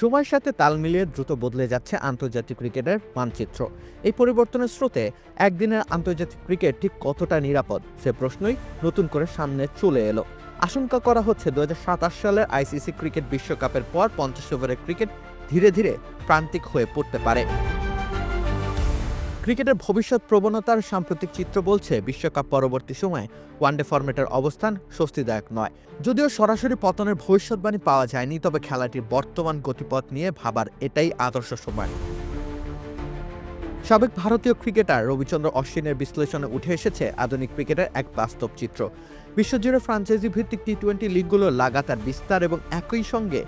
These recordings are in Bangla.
সময়ের সাথে তাল মিলিয়ে দ্রুত বদলে যাচ্ছে আন্তর্জাতিক ক্রিকেটের মানচিত্র। এই পরিবর্তনের স্রোতে একদিনের আন্তর্জাতিক ক্রিকেট ঠিক কতটা নিরাপদ, সে প্রশ্নই নতুন করে সামনে চলে এলো। আশঙ্কা করা হচ্ছে দু হাজার সাতাশ সালের আইসিসি ক্রিকেট বিশ্বকাপের পর পঞ্চাশ ওভারের ক্রিকেট ধীরে ধীরে প্রান্তিক হয়ে পড়তে পারে। ক্রিকেটের ভবিষ্যৎ প্রবণতার সাম্প্রতিক চিত্র বলছে, বিশ্বকাপ পরবর্তী সময়ে ওয়ানডে ফরম্যাটের অবস্থান স্বস্তিদায়ক নয়। যদিও সরাসরি পতনের ভবিষ্যৎবাণী পাওয়া যায়নি, তবে খেলাটির বর্তমান গতিপথ নিয়ে ভাবার এটাই আদর্শ সময়। সাবেক ভারতীয় ক্রিকেটার রবিচন্দ্র অশ্বিনের বিশ্লেষণে উঠে এসেছে আধুনিক ক্রিকেটের এক বাস্তব চিত্র। বিশ্বজুড়ে ফ্রাঞ্চাইজি ভিত্তিক টি টোয়েন্টি লিগগুলোর লাগাতার বিস্তার এবং একই সঙ্গে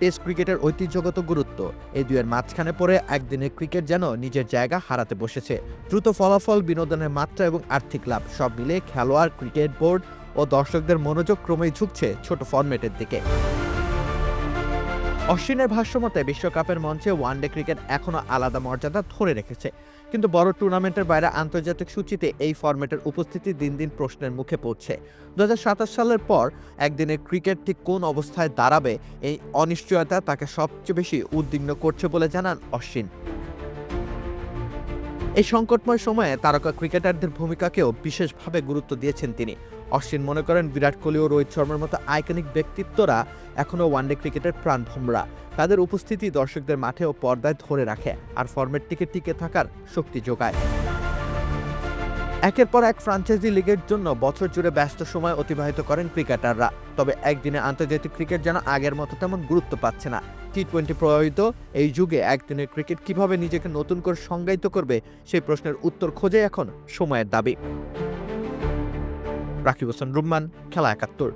টেস্ট ক্রিকেটের ঐতিহ্যগত গুরুত্ব। এই দুয়ের মাঝখানে পড়ে একদিনের ক্রিকেট যেন নিজের জায়গা হারাতে বসেছে। দ্রুত ফলাফল, বিনোদনের মাত্রা এবং আর্থিক লাভ সব মিলে খেলোয়াড়, ক্রিকেট বোর্ড ও দর্শকদের মনোযোগ ক্রমেই ঝুঁকছে ছোট ফরম্যাটের দিকে। অশ্বিনের ভাষ্যমতে বিশ্বকাপের মঞ্চে ওয়ানডে ক্রিকেট এখনও আলাদা মর্যাদা ধরে রেখেছে। কিন্তু বড় টুর্নামেন্টের বাইরে আন্তর্জাতিক সূচিতে এই ফরম্যাটের উপস্থিতি দিন দিন প্রশ্নের মুখে পড়ছে। দু হাজার সাতাশ সালের পর একদিনের ক্রিকেট ঠিক কোন অবস্থায় দাঁড়াবে, এই অনিশ্চয়তা তাকে সবচেয়ে বেশি উদ্বিগ্ন করছে বলে জানান অশ্বিন। এই সংকটময় সময়ে তারকা ক্রিকেটারদের ভূমিকাকেও বিশেষভাবে গুরুত্ব দিয়েছেন তিনি। অশ্বিন মনে করেন, বিরাট কোহলি ও রোহিত শর্মার মতো আইকনিক ব্যক্তিত্বরা এখনও ওয়ানডে ক্রিকেটের প্রাণ ভোমরা। তাদের উপস্থিতি দর্শকদের মাঠে ও পর্দায় ধরে রাখে আর ফরম্যাটটিকে টিকে থাকার শক্তি যোগায়। একের পর এক ফ্রাঞ্চাইজি লিগের জন্য বছর জুড়ে ব্যস্ত সময় অতিবাহিত করেন ক্রিকেটাররা। তবে একদিনে আন্তর্জাতিক ক্রিকেট যেন আগের মতো তেমন গুরুত্ব পাচ্ছে না। টি টোয়েন্টি প্রভাবিত এই যুগে একদিনের ক্রিকেট কীভাবে নিজেকে নতুন করে সংজ্ঞায়িত করবে, সেই প্রশ্নের উত্তর খোঁজে এখন সময়ের দাবি। রাকিব হোসেন, রুম্মান, খেলা একাত্তর।